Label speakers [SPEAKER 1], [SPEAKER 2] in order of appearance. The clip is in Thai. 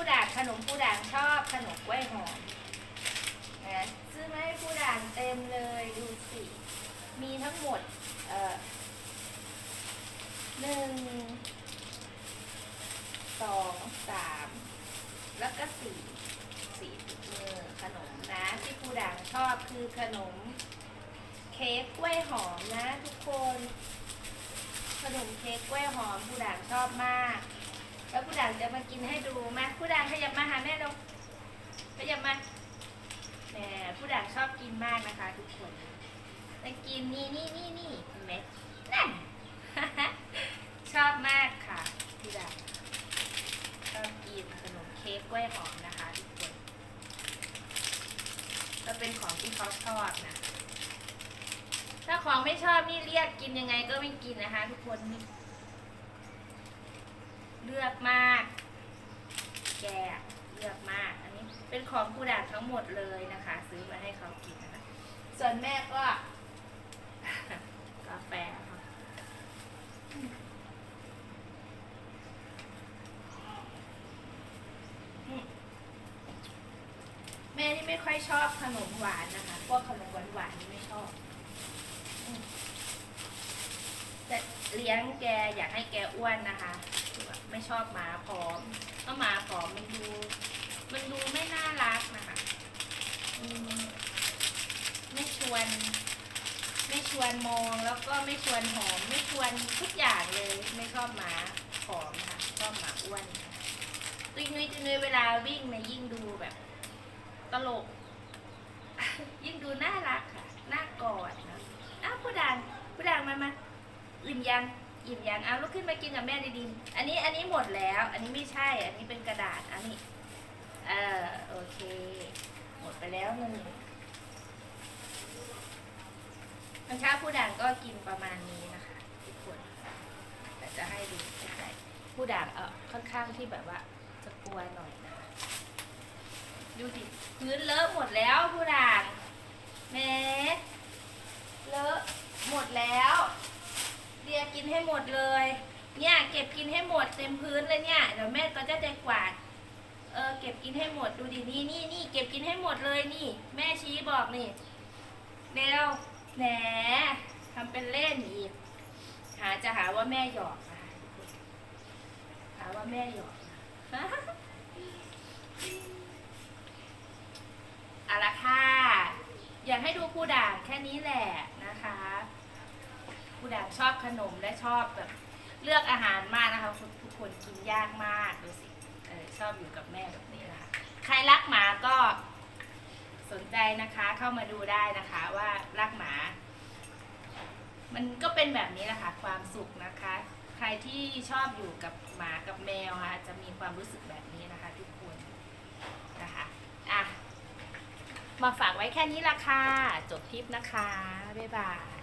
[SPEAKER 1] ผู้ด่างขนมผู้ด่างชอบขนมกล้วยหอมนะซื้อมาให้ผู้ด่างเต็มเลยดูสิมีทั้งหมดเอ่อหนึ่งสองสามแล้วก็สี่สี่ถุงมือขนมนะที่ผู้ด่างชอบคือขนมเค้กกล้วยหอมนะทุกคนขนมเค้กกล้วยหอมผู้ด่างชอบมาก แล้วผู้ด่างจะมากินให้ดูมาผู้ด่างขยับมาหาแม่ลงขยับมาแหมผู้ด่างชอบกินมากนะคะ ทุกคนจะกินนี่นี่นี่นี่เห็นไหมนั่นชอบมากค่ะผู้ด่างชอบกินขนมเค้กกล้วยหอมนะคะทุกคนก็เป็นของที่เขาชอบนะถ้าของไม่ชอบนี่เรียกกินยังไงก็ไม่กินนะคะ ทุกคนนี่ อกมาก แกเลือกมาก อันนี้เป็นของผู้ด่างทั้งหมดเลยนะคะ ซื้อมาให้เขากินนะคะ ส่วนแม่ก็ กาแฟค่ะแม่นี่ไม่ค่อยชอบขนมหวานนะคะ พวกขนมหวานหวานๆนี่ไม่ชอบ แต่เลี้ยงแกอยากให้แกอ้วนนะคะ ไม่ชอบหมาผอมเพราะหมาผอมมันดู มันดูไม่น่ารักนะคะไม่ชวน ไม่ชวนมองแล้วก็ไม่ชวนหอม ไม่ชวนทุกอย่างเลย ไม่ชอบหมาผอมค่ะชอบหมาอ้วนค่ะตุ้ยนุ้ยตุ้ยนุ้ยเวลาวิ่งเนะยิ่งดูแบบ ตลก ยิ่งดูน่ารักค่ะน่ากอดนะอ้าวผู้ดังผู้ดังมามาอิ่มยัง อิ่มยังเอาลุกขึ้นมากินกับแม่ดีๆ อันนี้อันนี้หมดแล้ว อันนี้ไม่ใช่ อันนี้เป็นกระดาษ อันนี้ เออโอเค หมดไปแล้วหนึ่งมันช้าผู้ด่างก็กินประมาณนี้นะคะทุกคน แต่จะให้ดูใกล้ๆผู้ด่างเออค่อนข้างที่แบบว่าจะกลัวหน่อยนะคะ ดูสิพื้นเลอะหมดแล้วผู้ด่างแหม่เลอะหมดแล้ว เดียกินให้หมดเลย เนี่ย เก็บกินให้หมดเต็มพื้นเลยเนี่ยเดี๋ยวแม่ก็จะได้กวาดเออเก็บกินให้หมดดูดินี่นี่นี่เก็บกินให้หมดเลยนี่ แม่ชี้บอกนี่เร็วแหนทำเป็นเล่นอีกหาจะหาว่าแม่หยอกนะหาว่าแม่หยอกนะอาละค่ะอยากให้ดูผู้ด่างแค่นี้แหละนะคะผู้ด่างชอบขนมและชอบแบบ เลือกอาหารมากนะคะทุกคนกินยากมากดูสิเออชอบอยู่กับแม่แบบนี้นะคะใครรักหมาก็สนใจนะคะเข้ามาดูได้นะคะว่ารักหมา มันก็เป็นแบบนี้แหละค่ะความสุขนะคะ ใครที่ชอบอยู่กับหมากับแมวค่ะจะมีความรู้สึกแบบนี้นะคะทุกคนนะคะอะมาฝากไว้แค่นี้ละค่ะจบคลิปนะคะบ๊ายบาย